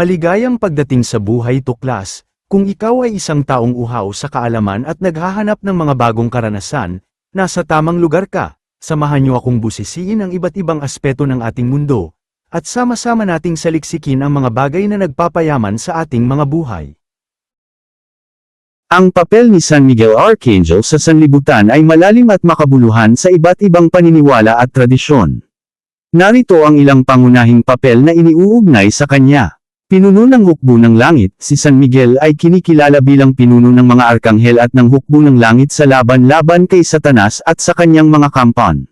Maligayang pagdating sa buhay tuklas, kung ikaw ay isang taong uhaw sa kaalaman at naghahanap ng mga bagong karanasan, nasa tamang lugar ka, samahan niyo akong busisiin ang iba't ibang aspeto ng ating mundo, at sama-sama nating saliksikin ang mga bagay na nagpapayaman sa ating mga buhay. Ang papel ni San Miguel Archangel sa sanlibutan ay malalim at makabuluhan sa iba't ibang paniniwala at tradisyon. Narito ang ilang pangunahing papel na iniuugnay sa kanya. Pinuno ng hukbo ng langit, si San Miguel ay kinikilala bilang pinuno ng mga arkanghel at ng hukbo ng langit sa laban-laban kay Satanas at sa kanyang mga kampan.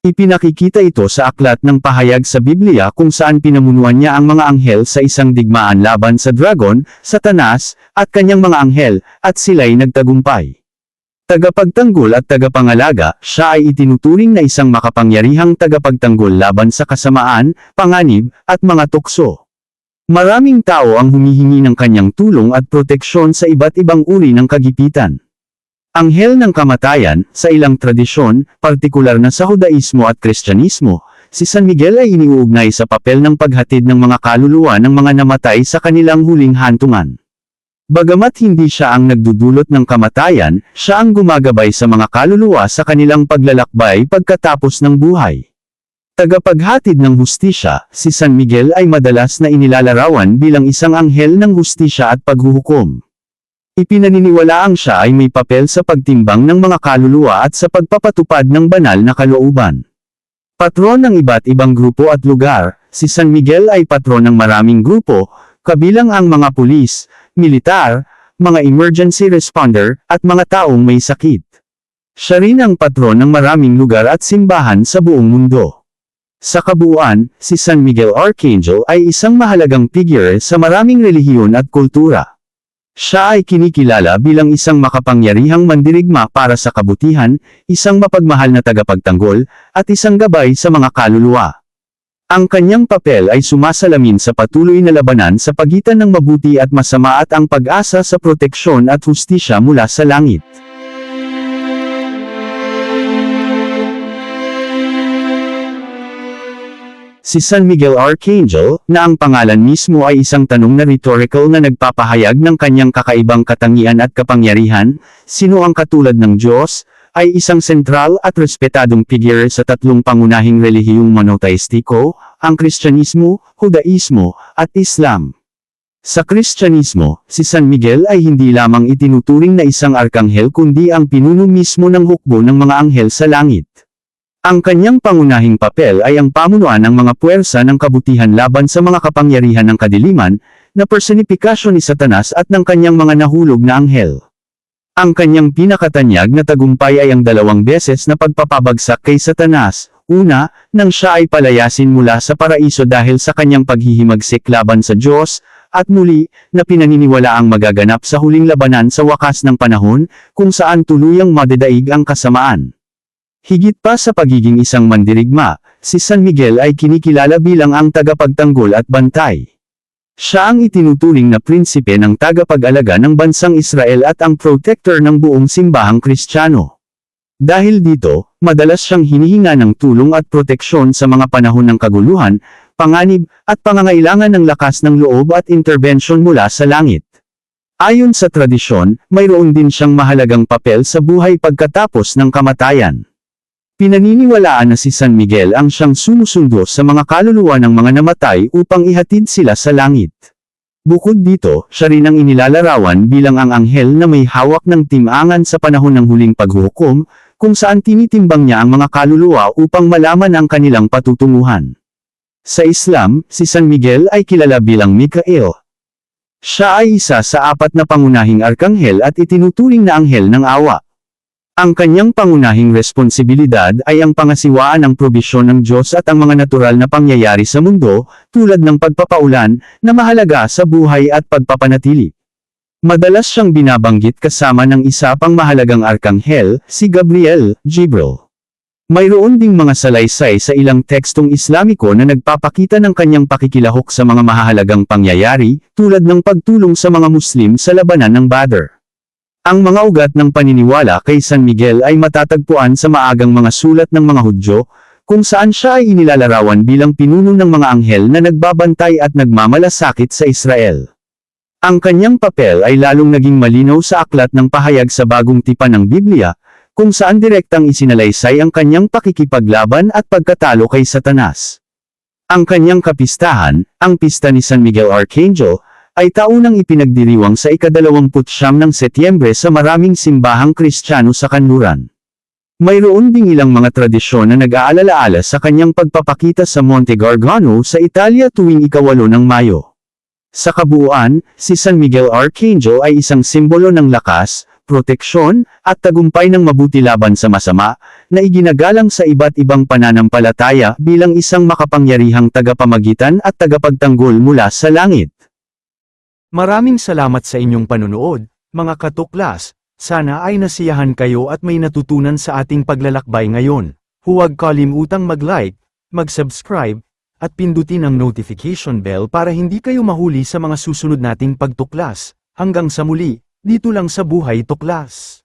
Ipinakikita ito sa aklat ng pahayag sa Biblia kung saan pinamunuan niya ang mga anghel sa isang digmaan laban sa dragon, satanas, at kanyang mga anghel, at sila'y nagtagumpay. Tagapagtanggol at tagapangalaga, siya ay itinuturing na isang makapangyarihang tagapagtanggol laban sa kasamaan, panganib, at mga tukso. Maraming tao ang humihingi ng kanyang tulong at proteksyon sa iba't ibang uri ng kagipitan. Anghel ng kamatayan, sa ilang tradisyon, partikular na sa Hudaismo at Kristyanismo, si San Miguel ay iniuugnay sa papel ng paghatid ng mga kaluluwa ng mga namatay sa kanilang huling hantungan. Bagamat hindi siya ang nagdudulot ng kamatayan, siya ang gumagabay sa mga kaluluwa sa kanilang paglalakbay pagkatapos ng buhay. Tagapaghatid ng hustisya, si San Miguel ay madalas na inilalarawan bilang isang anghel ng hustisya at paghuhukom. Ipinaniniwalaang siya ay may papel sa pagtimbang ng mga kaluluwa at sa pagpapatupad ng banal na kalooban. Patron ng iba't ibang grupo at lugar, si San Miguel ay patron ng maraming grupo, kabilang ang mga pulis, militar, mga emergency responder, at mga taong may sakit. Siya rin ang patron ng maraming lugar at simbahan sa buong mundo. Sa kabuuan, si San Miguel Archangel ay isang mahalagang figure sa maraming relihiyon at kultura. Siya ay kinikilala bilang isang makapangyarihang mandirigma para sa kabutihan, isang mapagmahal na tagapagtanggol, at isang gabay sa mga kaluluwa. Ang kanyang papel ay sumasalamin sa patuloy na labanan sa pagitan ng mabuti at masama at ang pag-asa sa proteksyon at hustisya mula sa langit. Si San Miguel Archangel, na ang pangalan mismo ay isang tanong na rhetorical na nagpapahayag ng kanyang kakaibang katangian at kapangyarihan, sino ang katulad ng Diyos, ay isang sentral at respetadong figure sa tatlong pangunahing relihiyong monoteistiko, ang Kristyanismo, Hudaismo, at Islam. Sa Kristyanismo, si San Miguel ay hindi lamang itinuturing na isang arkanghel kundi ang pinuno mismo ng hukbo ng mga anghel sa langit. Ang kanyang pangunahing papel ay ang pamunuan ng mga puwersa ng kabutihan laban sa mga kapangyarihan ng kadiliman, na personifikasyon ni Satanas at ng kanyang mga nahulog na anghel. Ang kanyang pinakatanyag na tagumpay ay ang dalawang beses na pagpapabagsak kay Satanas, una, nang siya ay palayasin mula sa paraiso dahil sa kanyang paghihimagsik laban sa Diyos, at muli, na pinaniniwala ang magaganap sa huling labanan sa wakas ng panahon, kung saan tuluyang madadaig ang kasamaan. Higit pa sa pagiging isang mandirigma, si San Miguel ay kinikilala bilang ang tagapagtanggol at bantay. Siya ang itinuturing na prinsipe ng tagapag-alaga ng bansang Israel at ang protector ng buong simbahang Kristiyano. Dahil dito, madalas siyang hinihinga ng tulong at proteksyon sa mga panahon ng kaguluhan, panganib, at pangangailangan ng lakas ng loob at interbensyon mula sa langit. Ayon sa tradisyon, mayroon din siyang mahalagang papel sa buhay pagkatapos ng kamatayan. Pinaniniwalaan na si San Miguel ang siyang sumusundo sa mga kaluluwa ng mga namatay upang ihatid sila sa langit. Bukod dito, siya rin ang inilalarawan bilang ang anghel na may hawak ng timangan sa panahon ng huling paghuhukom, kung saan tinitimbang niya ang mga kaluluwa upang malaman ang kanilang patutunguhan. Sa Islam, si San Miguel ay kilala bilang Mikael. Siya ay isa sa apat na pangunahing arkanghel at itinuturing na anghel ng awa. Ang kanyang pangunahing responsibilidad ay ang pangasiwaan ng probisyon ng Diyos at ang mga natural na pangyayari sa mundo, tulad ng pagpapaulan, na mahalaga sa buhay at pagpapanatili. Madalas siyang binabanggit kasama ng isa pang mahalagang arkanghel, si Gabriel, Jibril. Mayroon ding mga salaysay sa ilang tekstong Islamiko na nagpapakita ng kanyang pakikilahok sa mga mahahalagang pangyayari, tulad ng pagtulong sa mga Muslim sa labanan ng Badr. Ang mga ugat ng paniniwala kay San Miguel ay matatagpuan sa maagang mga sulat ng mga Hudyo, kung saan siya ay inilalarawan bilang pinuno ng mga anghel na nagbabantay at nagmamalasakit sa Israel. Ang kanyang papel ay lalong naging malinaw sa aklat ng pahayag sa bagong tipan ng Biblia, kung saan direktang isinalaysay ang kanyang pakikipaglaban at pagkatalo kay Satanas. Ang kanyang kapistahan, ang pista ni San Miguel Archangel, ay taunang ipinagdiriwang sa ikadalawamputsyam ng Setyembre sa maraming simbahang Kristiyano sa kanluran. Mayroon ding ilang mga tradisyon na nag-aalala-ala sa kanyang pagpapakita sa Monte Gargano sa Italia tuwing ikawalo ng Mayo. Sa kabuuan, si San Miguel Archangel ay isang simbolo ng lakas, proteksyon, at tagumpay ng mabuti laban sa masama, na iginagalang sa iba't ibang pananampalataya bilang isang makapangyarihang tagapamagitan at tagapagtanggol mula sa langit. Maraming salamat sa inyong panunood, mga katuklas. Sana ay nasiyahan kayo at may natutunan sa ating paglalakbay ngayon. Huwag kalimutang mag-like, mag-subscribe, at pindutin ang notification bell para hindi kayo mahuli sa mga susunod nating pagtuklas. Hanggang sa muli, dito lang sa Buhay Tuklas.